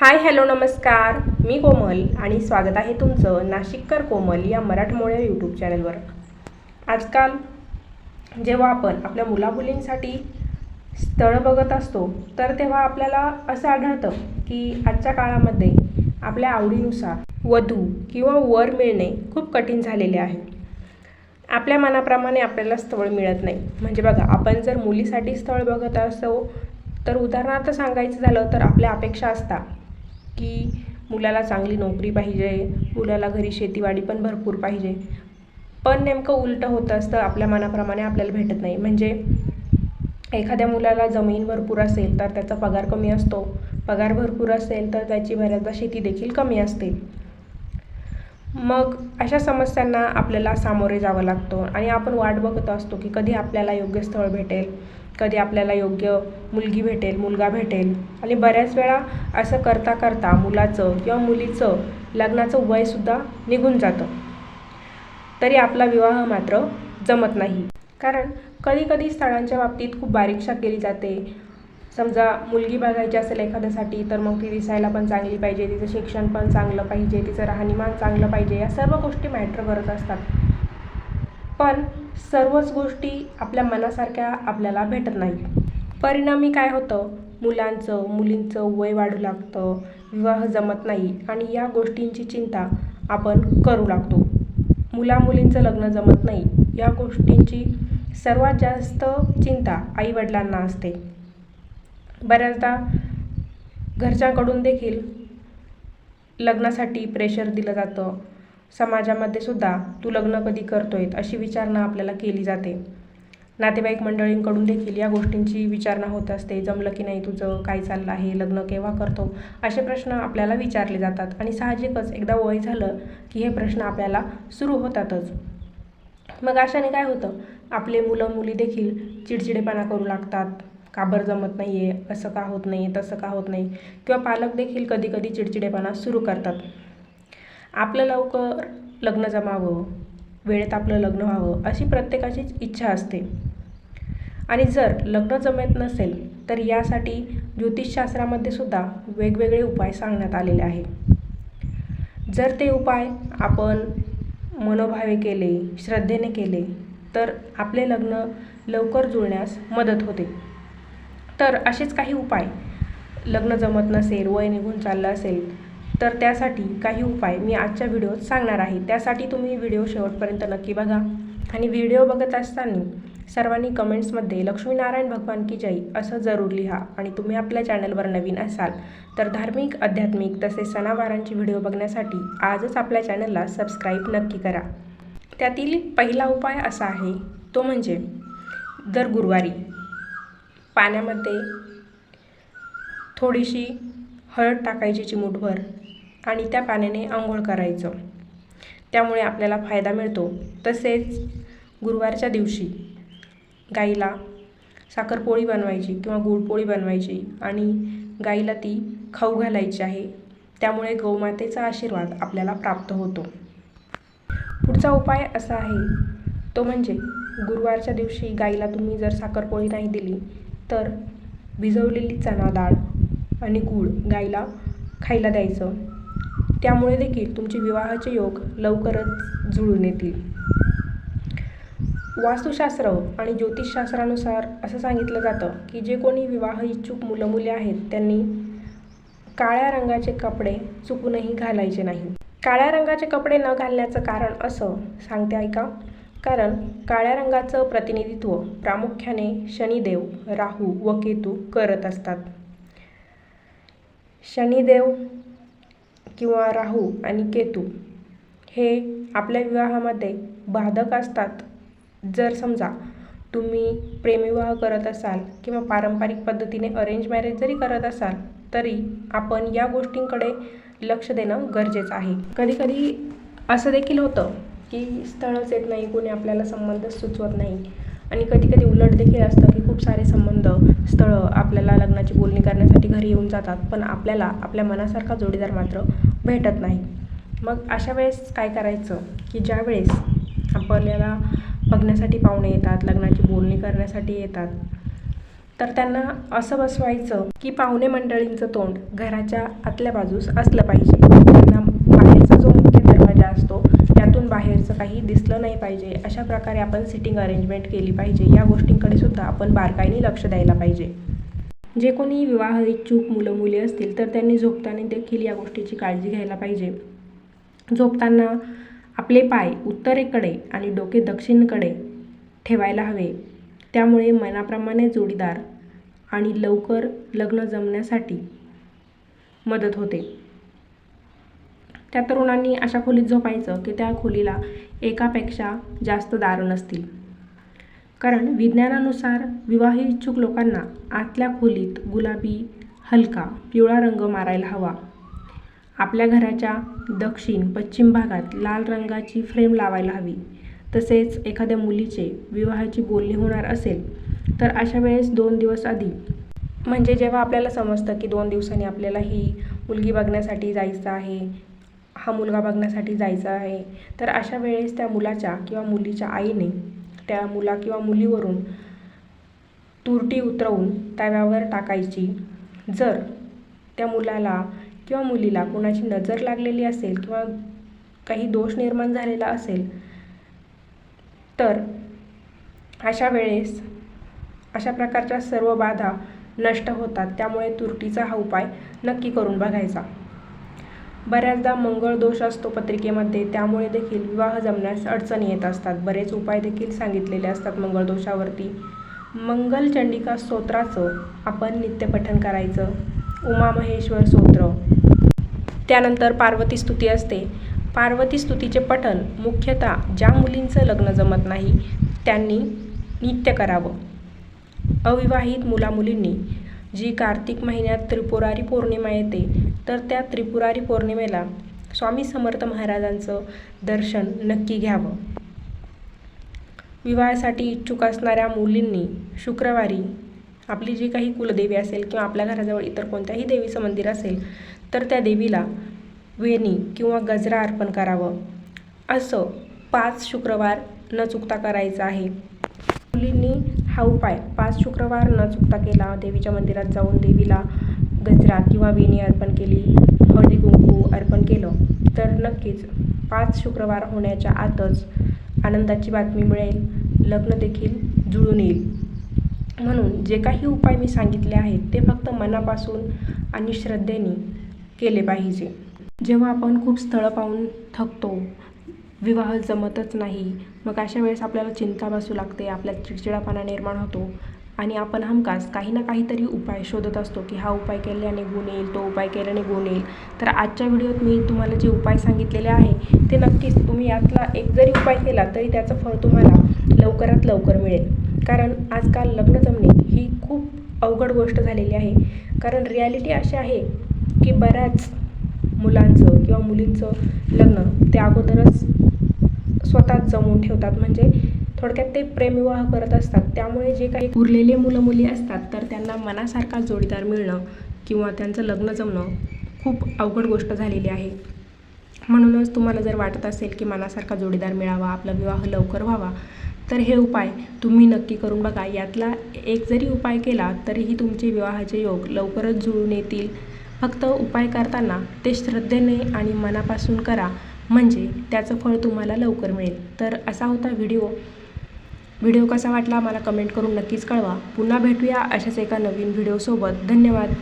Hi hello नमस्कार. मी कोमल आणि स्वागत आहे तुमचं नाशिककर कोमल या मराठमोळ्या यूट्यूब चॅनलवर. आजकाल जेव्हा आपण आपल्या मुलामुलींसाठी स्थळं बघत असतो तर तेव्हा आपल्याला असं आढळतं की आजच्या काळामध्ये आपल्या आवडीनुसार वधू किंवा वर मिळणे खूप कठीण झालेले आहे. आपल्या मनाप्रमाणे आपल्याला स्थळ मिळत नाही. म्हणजे बघा आपण जर मुलीसाठी स्थळ बघत असो तर उदाहरणार्थ सांगायचं झालं तर आपल्या अपेक्षा असतात. की मुलाला चांगली नोकरी पाहिजे मुलाला घरी शेतीवाडी पण भरपूर पाहिजे. पण नेमकं उलटं होतं असतं आपल्या मनाप्रमाणे आपल्याला भेटत नाही. म्हणजे एखाद्या मुलाला जमीन भरपूर असेल तर त्याचा पगार कमी असतो. पगार भरपूर असेल तर त्याची बऱ्याचदा शेती देखील कमी असते. मग अशा समस्यांना आपल्याला सामोरे जावं लागतं आणि आपण वाट बघत असतो की कधी आपल्याला योग्य स्थळ भेटेल. कधी आपल्याला योग्य मुलगी भेटेल मुलगा भेटेल. आणि बऱ्याच वेळा असं करता करता मुलाचं किंवा मुलीचं लग्नाचं वयसुद्धा निघून जातं. तरी आपला विवाह मात्र जमत नाही. कारण कधी कधी स्थळांच्या बाबतीत खूप बारीकशा केली जाते. समजा मुलगी बघायची असेल एखाद्यासाठी तर मग ती दिसायला पण चांगली पाहिजे तिचं शिक्षण पण चांगलं पाहिजे तिचं राहणीमान चांगलं पाहिजे या सर्व गोष्टी मॅटर करत असतात. पण सर्वच गोष्टी आपल्या मनासारख्या आपल्याला भेटत नाही. परिणामी काय होतं? मुलांचं मुलींचं वय वाढू लागतं विवाह जमत नाही आणि या गोष्टींची चिंता आपण करू लागतो. मुलामुलींचं लग्न जमत नाही या गोष्टींची सर्वात जास्त चिंता आईवडिलांना असते. बऱ्याचदा घरच्यांकडून देखील लग्नासाठी प्रेशर दिलं जातं. समाजामध्ये सुद्धा तू लग्न कधी करतोय अशी विचारणा आपल्याला केली जाते. नातेवाईक मंडळींकडून देखील या गोष्टींची विचारणा होत असते. जमलं की नाही तुझं? काय चाललं आहे? लग्न केव्हा करतो? असे प्रश्न आपल्याला विचारले जातात आणि साहजिकच एकदा वय झालं की हे प्रश्न आपल्याला सुरू होतातच. मग अशाने काय होतं? आपले मुलं मुली देखील चिडचिडेपणा करू लागतात. का बरं जमत नाही आहे असं का होत नाही तसं का होत नाही? किंवा पालक देखील कधी कधी चिडचिडेपणा सुरू करतात. आपलं लवकर लग्न जमावं वेळेत आपलं लग्न व्हावं अशी प्रत्येकाचीच इच्छा असते. आणि जर लग्न जमत नसेल तर यासाठी ज्योतिषशास्त्रामध्ये सुद्धा वेगवेगळे उपाय सांगण्यात आलेले आहे जर ते उपाय आपण मनोभावे केले श्रद्धेने केले तर आपले लग्न लवकर जुळण्यास मदत होते. तर असेच काही उपाय. लग्न जमत नसेल वय निघून चाललं असेल तर त्यासाठी काही उपाय मी आजच्या व्हिडिओत सांगणार आहे. त्यासाठी तुम्ही व्हिडिओ शेवटपर्यंत नक्की बघा. आणि व्हिडिओ बघत असताना सर्वांनी कमेंट्समध्ये लक्ष्मीनारायण भगवान की जय असं जरूर लिहा आणि तुम्ही आपल्या चॅनलवर नवीन असाल तर धार्मिक आध्यात्मिक तसेच सणावारांची व्हिडिओ बघण्यासाठी आजच आपल्या चॅनलला सबस्क्राईब नक्की करा. त्यातील पहिला उपाय असा आहे तो म्हणजे दर गुरुवारी पाण्यामध्ये थोडीशी हळद टाकायची चिमूटभर आणि त्या पाण्याने आंघोळ करायचं. त्यामुळे आपल्याला फायदा मिळतो. तसेच गुरुवारच्या दिवशी गाईला साखरपोळी बनवायची किंवा गुळपोळी बनवायची आणि गाईला ती खाऊ घालायची आहे. त्यामुळे गौमातेचा आशीर्वाद आपल्याला प्राप्त होतो. पुढचा उपाय असा आहे तो म्हणजे गुरुवारच्या दिवशी गाईला तुम्ही जर साखरपोळी नाही दिली तर भिजवलेली चणा डाळ आणि गूळ गाईला खायला द्यायचं. त्यामुळे देखील तुमचे विवाहाचे योग लवकरच जुळून येतील. वास्तुशास्त्र आणि ज्योतिषशास्त्रानुसार असं सांगितलं जातं की जे कोणी विवाह इच्छुक मुलं मुले आहेत त्यांनी काळ्या रंगाचे कपडे चुकूनही घालायचे नाही. काळ्या रंगाचे कपडे न घालण्याचं कारण असं सांगते ऐका. कारण काळ्या रंगाचं प्रतिनिधित्व प्रामुख्याने शनिदेव राहू व केतू करत असतात. शनिदेव किंवा राहू आणि केतू हे आपल्या विवाहामध्ये बाधक असतात. जर समजा तुम्ही प्रेमविवाह करत असाल किंवा पारंपरिक पद्धतीने अरेंज मॅरेज जरी करत असाल तरी आपण या गोष्टींकडे लक्ष देणं गरजेचं आहे. कधीकधी असं देखील होतं की स्थळच येत नाही कोणी आपल्याला संबंध सुचवत नाही. आणि कधी कधी उलट देखील असतं की खूप सारे संबंध स्थळं आपल्याला लग्नाची बोलणी करण्यासाठी घरी येऊन जातात पण आपल्याला आपल्या मनासारखा जोडीदार मात्र भेटत नाही. मग अशा वेळेस काय करायचं? की ज्या वेळेस आपल्याला बघण्यासाठी पाहुणे येतात लग्नाची बोलणी करण्यासाठी येतात तर त्यांना असं बसवायचं की पाहुणे मंडळींचं तोंड घराच्या आतल्या बाजूस असलं पाहिजे त्यांना बाहेरचा जो मुख्य दरवाजा असतो त्यातून बाहेरचं काही दिसलं नाही पाहिजे. अशा प्रकारे आपण सिटिंग अरेंजमेंट केली पाहिजे. या गोष्टींकडे सुद्धा आपण बारकाईने लक्ष द्यायला पाहिजे. जे कोणी विवाह इच्छुक मुलं मुली असतील तर त्यांनी झोपताना देखील या गोष्टीची काळजी घ्यायला पाहिजे. झोपताना आपले पाय उत्तरेकडे आणि डोके दक्षिणेकडे ठेवायला हवे. त्यामुळे मनाप्रमाणे जोडीदार आणि लवकर लग्न जमण्यासाठी मदत होते. त्या तरुणांनी अशा खोलीत झोपायचं की त्या खोलीला एकापेक्षा जास्त दारं नसतील. कारण विज्ञानानुसार विवाह इच्छुक लोकांना आतल्या खोलीत गुलाबी हलका पिवळा रंग मारायला हवा. आपल्या घराच्या दक्षिण पश्चिम भागात लाल रंगाची फ्रेम लावायला हवी. तसेच एखाद्या मुलीचे विवाहाची बोलणी होणार असेल तर अशा वेळेस दोन दिवस आधी. म्हणजे जेव्हा आपल्याला समजतं की दोन दिवसांनी आपल्याला ही मुलगी बघण्यासाठी जायचं आहे हा मुलगा बघण्यासाठी जायचा आहे. तर अशा वेळेस त्या मुलाच्या किंवा मुलीच्या आईने त्या मुला किंवा मुलीवरून तुरटी उतरवून तव्यावर टाकायची. जर त्या मुलाला किंवा मुलीला कोणाची नजर लागलेली असेल किंवा काही दोष निर्माण झालेला असेल तर अशा वेळेस अशा प्रकारच्या सर्व बाधा नष्ट होतात. त्यामुळे तुरटीचा हा उपाय नक्की करून बघायचा. बऱ्याचदा मंगळ दोष असतो पत्रिकेमध्ये त्यामुळे देखील विवाह जमण्यास अडचणी येत असतात. बरेच उपाय देखील सांगितलेले असतात मंगळ दोषावरती. मंगल चंडिका स्तोत्राचं आपण नित्यपठण करायचं. उमा महेश्वर स्तोत्र. त्यानंतर पार्वती स्तुती असते. पार्वती स्तुतीचे पठण मुख्यतः ज्या मुलींचं लग्न जमत नाही त्यांनी नित्य करावं. अविवाहित मुलामुलींनी जी कार्तिक महिन्यात त्रिपुरारी पौर्णिमा येते तर त्या त्रिपुरारी पौर्णिमेला स्वामी समर्थ महाराजांचं दर्शन नक्की घ्यावं. विवाहासाठी इच्छुक असणाऱ्या मुलींनी शुक्रवारी आपली जी काही कुलदेवी असेल किंवा आपल्या घराजवळ इतर कोणत्याही देवीचं मंदिर असेल तर त्या देवीला वेणी किंवा गजरा अर्पण करावं. असं पाच शुक्रवार न चुकता करायचं आहे. मुलींनी हा उपाय. पाच शुक्रवार न चुकता केला देवीच्या मंदिरात जाऊन देवीला गजरा किंवा वेणी अर्पण केली हळदी कुंकू अर्पण केलं. तर नक्कीच पाच शुक्रवार होण्याच्या आतच आनंदाची बातमी मिळेल लग्न देखील जुळून येईल. म्हणून जे काही उपाय मी सांगितले आहेत ते फक्त मनापासून आणि श्रद्धेने केले पाहिजे. जेव्हा आपण खूप स्थळं पाहून थकतो विवाह जमतच नाही. मग अशा वेळेस आपल्याला चिंता बसू लागते आपल्यात चिडचिडापणा निर्माण होतो आणि आपण हमखास काही ना काहीतरी उपाय शोधत असतो की हा उपाय केल्याने गुण येईल तो उपाय केल्याने गुण येईल. तर आजच्या व्हिडिओत मी तुम्हाला जे उपाय सांगितलेले आहे ते नक्कीच तुम्ही यातला एक जरी उपाय केला तरी त्याचं फळ तुम्हाला लवकरात लवकर मिळेल. कारण आजकाल लग्न जमणे ही खूप अवघड गोष्ट झालेली आहे. कारण रियालिटी अशी आहे की बऱ्याच मुलांचं किंवा मुलींचं लग्न ते अगोदरच स्वतःच जमवून ठेवतात. म्हणजे थोडक्यात ते प्रेमविवाह करत असतात. त्यामुळे जे काही उरलेले मुलं मुली असतात तर त्यांना मनासारखा जोडीदार मिळणं किंवा त्यांचं लग्न जमणं खूप अवघड गोष्ट झालेली आहे. म्हणूनच तुम्हाला जर वाटत असेल की मनासारखा जोडीदार मिळावा आपला विवाह लवकर व्हावा तर हे उपाय तुम्ही नक्की करून बघा. यातला एक जरी उपाय केला तरीही तुमचे विवाहाचे योग लवकरच जुळून येतील. फक्त उपाय करताना ते श्रद्धेने आणि मनापासून करा. म्हणजे त्याचं फळ तुम्हाला लवकर मिळेल. तर असा होता व्हिडिओ. व्हिडिओ कसा वाटला मला कमेंट करून नक्कीच कळवा. पुन्हा भेटूया अशाच एका नवीन व्हिडिओसोबत. धन्यवाद.